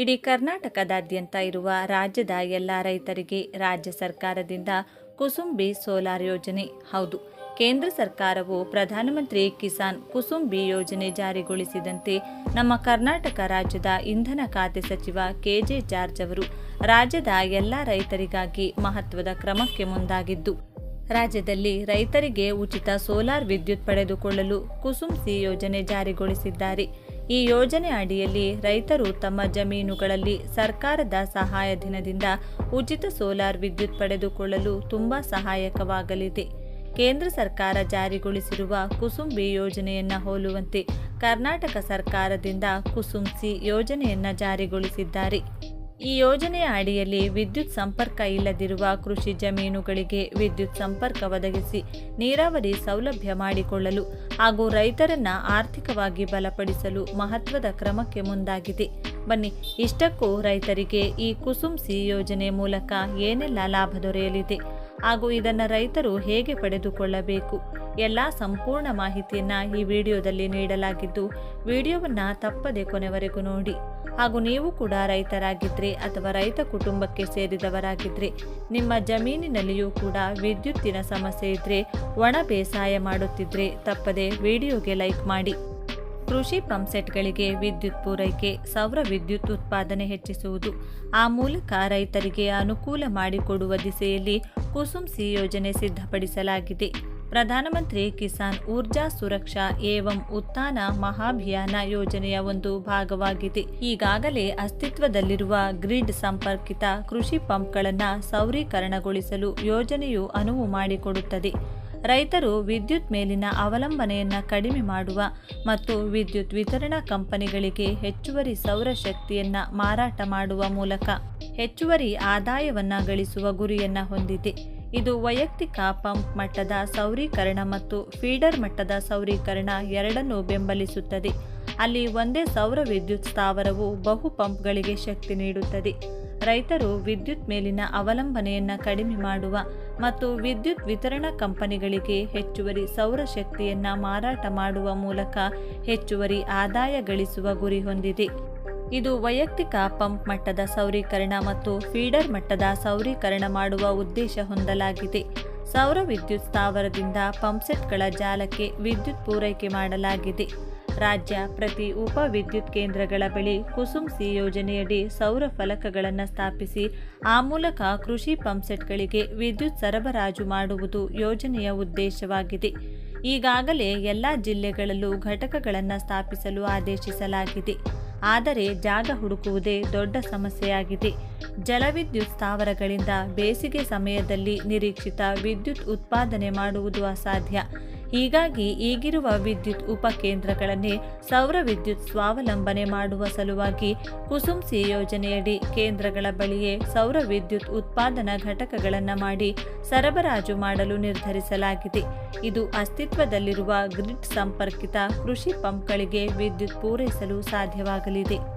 ಇಡೀ ಕರ್ನಾಟಕದಾದ್ಯಂತ ಇರುವ ರಾಜ್ಯದ ಎಲ್ಲ ರೈತರಿಗೆ ರಾಜ್ಯ ಸರ್ಕಾರದಿಂದ ಕುಸುಂಬಿ ಸೋಲಾರ್ ಯೋಜನೆ. ಹೌದು, ಕೇಂದ್ರ ಸರ್ಕಾರವು ಪ್ರಧಾನಮಂತ್ರಿ ಕಿಸಾನ್ ಕುಸುಂಬಿ ಯೋಜನೆ ಜಾರಿಗೊಳಿಸಿದಂತೆ ನಮ್ಮ ಕರ್ನಾಟಕ ರಾಜ್ಯದ ಇಂಧನ ಖಾತೆ ಸಚಿವ ಕೆಜೆ ಜಾರ್ಜ್ ಅವರು ರಾಜ್ಯದ ಎಲ್ಲ ರೈತರಿಗಾಗಿ ಮಹತ್ವದ ಕ್ರಮಕ್ಕೆ ಮುಂದಾಗಿದ್ದು, ರಾಜ್ಯದಲ್ಲಿ ರೈತರಿಗೆ ಉಚಿತ ಸೋಲಾರ್ ವಿದ್ಯುತ್ ಪಡೆದುಕೊಳ್ಳಲು ಕುಸುಂಬಿ ಯೋಜನೆ ಜಾರಿಗೊಳಿಸಿದ್ದಾರೆ. ಈ ಯೋಜನೆ ಅಡಿಯಲ್ಲಿ ರೈತರು ತಮ್ಮ ಜಮೀನುಗಳಲ್ಲಿ ಸರ್ಕಾರದ ಸಹಾಯಧನದಿಂದ ಉಚಿತ ಸೋಲಾರ್ ವಿದ್ಯುತ್ ಪಡೆದುಕೊಳ್ಳಲು ತುಂಬಾ ಸಹಾಯಕವಾಗಲಿದೆ. ಕೇಂದ್ರ ಸರ್ಕಾರ ಜಾರಿಗೊಳಿಸಿರುವ ಕುಸುಂಬಿ ಯೋಜನೆಯನ್ನ ಹೋಲುವಂತೆ ಕರ್ನಾಟಕ ಸರ್ಕಾರದಿಂದ ಕುಸುಂಸಿ ಯೋಜನೆಯನ್ನ ಜಾರಿಗೊಳಿಸಿದ್ದಾರೆ. ಈ ಯೋಜನೆಯ ಅಡಿಯಲ್ಲಿ ವಿದ್ಯುತ್ ಸಂಪರ್ಕ ಇಲ್ಲದಿರುವ ಕೃಷಿ ಜಮೀನುಗಳಿಗೆ ವಿದ್ಯುತ್ ಸಂಪರ್ಕ ಒದಗಿಸಿ ನೀರಾವರಿ ಸೌಲಭ್ಯ ಮಾಡಿಕೊಳ್ಳಲು ಹಾಗೂ ರೈತರನ್ನ ಆರ್ಥಿಕವಾಗಿ ಬಲಪಡಿಸಲು ಮಹತ್ವದ ಕ್ರಮಕ್ಕೆ ಮುಂದಾಗಿದೆ. ಬನ್ನಿ, ಇಷ್ಟಕ್ಕೂ ರೈತರಿಗೆ ಈ ಕುಸುಮ್ ಸಿ ಯೋಜನೆ ಮೂಲಕ ಏನೆಲ್ಲ ಲಾಭ ದೊರೆಯಲಿದೆ? ಹಾಗೂ ಇದನ್ನು ರೈತರು ಹೇಗೆ ಪಡೆದುಕೊಳ್ಳಬೇಕು? ಎಲ್ಲ ಸಂಪೂರ್ಣ ಮಾಹಿತಿಯನ್ನು ಈ ವಿಡಿಯೋದಲ್ಲಿ ನೀಡಲಾಗಿದ್ದು, ವಿಡಿಯೋವನ್ನು ತಪ್ಪದೆ ಕೊನೆವರೆಗೂ ನೋಡಿ. ಹಾಗೂ ನೀವು ಕೂಡ ರೈತರಾಗಿದ್ದರೆ ಅಥವಾ ರೈತ ಕುಟುಂಬಕ್ಕೆ ಸೇರಿದವರಾಗಿದ್ದರೆ ನಿಮ್ಮ ಜಮೀನಿನಲ್ಲಿಯೂ ಕೂಡ ವಿದ್ಯುತ್ತಿನ ಸಮಸ್ಯೆ ಇದ್ದರೆ ಒಣ ಬೇಸಾಯ ಮಾಡುತ್ತಿದ್ದರೆ ತಪ್ಪದೆ ವಿಡಿಯೋಗೆ ಲೈಕ್ ಮಾಡಿ. ಕೃಷಿ ಪಂಪ್ಸೆಟ್ಗಳಿಗೆ ವಿದ್ಯುತ್ ಪೂರೈಕೆ, ಸೌರ ವಿದ್ಯುತ್ ಉತ್ಪಾದನೆ ಹೆಚ್ಚಿಸುವುದು. ಆ ಮೂಲಕ ರೈತರಿಗೆ ಅನುಕೂಲ ಮಾಡಿಕೊಡುವ ದಿಸೆಯಲ್ಲಿ ಕುಸುಮ್ ಸಿ ಯೋಜನೆ ಸಿದ್ಧಪಡಿಸಲಾಗಿದೆ. ಪ್ರಧಾನಮಂತ್ರಿ ಕಿಸಾನ್ ಊರ್ಜಾ ಸುರಕ್ಷಾ ಏವಂ ಉತ್ಥಾನ ಮಹಾಭಿಯಾನ ಯೋಜನೆಯ ಒಂದು ಭಾಗವಾಗಿದೆ. ಈಗಾಗಲೇ ಅಸ್ತಿತ್ವದಲ್ಲಿರುವ ಗ್ರಿಡ್ ಸಂಪರ್ಕಿತ ಕೃಷಿ ಪಂಪ್ಗಳನ್ನು ಸೌರೀಕರಣಗೊಳಿಸಲು ಯೋಜನೆಯು ಅನುವು ಮಾಡಿಕೊಡುತ್ತದೆ. ರೈತರು ವಿದ್ಯುತ್ ಮೇಲಿನ ಅವಲಂಬನೆಯನ್ನು ಕಡಿಮೆ ಮಾಡುವ ಮತ್ತು ವಿದ್ಯುತ್ ವಿತರಣಾ ಕಂಪನಿಗಳಿಗೆ ಹೆಚ್ಚುವರಿ ಸೌರಶಕ್ತಿಯನ್ನು ಮಾರಾಟ ಮಾಡುವ ಮೂಲಕ ಹೆಚ್ಚುವರಿ ಆದಾಯವನ್ನು ಗಳಿಸುವ ಗುರಿಯನ್ನು ಹೊಂದಿದೆ. ಇದು ವೈಯಕ್ತಿಕ ಪಂಪ್ ಮಟ್ಟದ ಸೌರೀಕರಣ ಮತ್ತು ಫೀಡರ್ ಮಟ್ಟದ ಸೌರೀಕರಣ ಎರಡನ್ನೂ ಬೆಂಬಲಿಸುತ್ತದೆ. ಅಲ್ಲಿ ಒಂದೇ ಸೌರ ವಿದ್ಯುತ್ ಸ್ಥಾವರವು ಬಹು ಪಂಪ್ಗಳಿಗೆ ಶಕ್ತಿ ನೀಡುತ್ತದೆ. ರೈತರು ವಿದ್ಯುತ್ ಮೇಲಿನ ಅವಲಂಬನೆಯನ್ನು ಕಡಿಮೆ ಮಾಡುವ ಮತ್ತು ವಿದ್ಯುತ್ ವಿತರಣಾ ಕಂಪನಿಗಳಿಗೆ ಹೆಚ್ಚುವರಿ ಸೌರಶಕ್ತಿಯನ್ನು ಮಾರಾಟ ಮಾಡುವ ಮೂಲಕ ಹೆಚ್ಚುವರಿ ಆದಾಯ ಗಳಿಸುವ ಗುರಿ ಹೊಂದಿದೆ. ಇದು ವೈಯಕ್ತಿಕ ಪಂಪ್ ಮಟ್ಟದ ಸೌರೀಕರಣ ಮತ್ತು ಫೀಡರ್ ಮಟ್ಟದ ಸೌರೀಕರಣ ಮಾಡುವ ಉದ್ದೇಶ ಹೊಂದಲಾಗಿದೆ. ಸೌರ ವಿದ್ಯುತ್ ಸ್ಥಾವರದಿಂದ ಪಂಪ್ಸೆಟ್ಗಳ ಜಾಲಕ್ಕೆ ವಿದ್ಯುತ್ ಪೂರೈಕೆ ಮಾಡಲಾಗಿದೆ. ರಾಜ್ಯ ಪ್ರತಿ ಉಪ ವಿದ್ಯುತ್ ಕೇಂದ್ರಗಳ ಬಳಿ ಕುಸುಮ್ ಸಿ ಯೋಜನೆಯಡಿ ಸೌರ ಫಲಕಗಳನ್ನು ಸ್ಥಾಪಿಸಿ ಆ ಮೂಲಕ ಕೃಷಿ ಪಂಪ್ಸೆಟ್ಗಳಿಗೆ ವಿದ್ಯುತ್ ಸರಬರಾಜು ಮಾಡುವುದು ಯೋಜನೆಯ ಉದ್ದೇಶವಾಗಿದೆ. ಈಗಾಗಲೇ ಎಲ್ಲ ಜಿಲ್ಲೆಗಳಲ್ಲೂ ಘಟಕಗಳನ್ನು ಸ್ಥಾಪಿಸಲು ಆದೇಶಿಸಲಾಗಿದೆ. ಆದರೆ ಜಾಗ ಹುಡುಕುವುದೇ ದೊಡ್ಡ ಸಮಸ್ಯೆಯಾಗಿದೆ. ಜಲವಿದ್ಯುತ್ ಸ್ಥಾವರಗಳಿಂದ ಬೇಸಿಗೆ ಸಮಯದಲ್ಲಿ ನಿರೀಕ್ಷಿತ ವಿದ್ಯುತ್ ಉತ್ಪಾದನೆ ಮಾಡುವುದು ಅಸಾಧ್ಯ. ಹೀಗಾಗಿ ಈಗಿರುವ ವಿದ್ಯುತ್ ಉಪಕೇಂದ್ರಗಳನ್ನೇ ಸೌರ ವಿದ್ಯುತ್ ಸ್ವಾವಲಂಬನೆ ಮಾಡುವ ಸಲುವಾಗಿ ಕುಸುಮ್ ಸಿ ಯೋಜನೆಯಡಿ ಕೇಂದ್ರಗಳ ಬಳಿಯೇ ಸೌರ ವಿದ್ಯುತ್ ಉತ್ಪಾದನಾ ಘಟಕಗಳನ್ನು ಮಾಡಿ ಸರಬರಾಜು ಮಾಡಲು ನಿರ್ಧರಿಸಲಾಗಿದೆ. ಇದು ಅಸ್ತಿತ್ವದಲ್ಲಿರುವ ಗ್ರಿಡ್ ಸಂಪರ್ಕಿತ ಕೃಷಿ ಪಂಪ್ಗಳಿಗೆ ವಿದ್ಯುತ್ ಪೂರೈಸಲು ಸಾಧ್ಯವಾಗಲಿದೆ.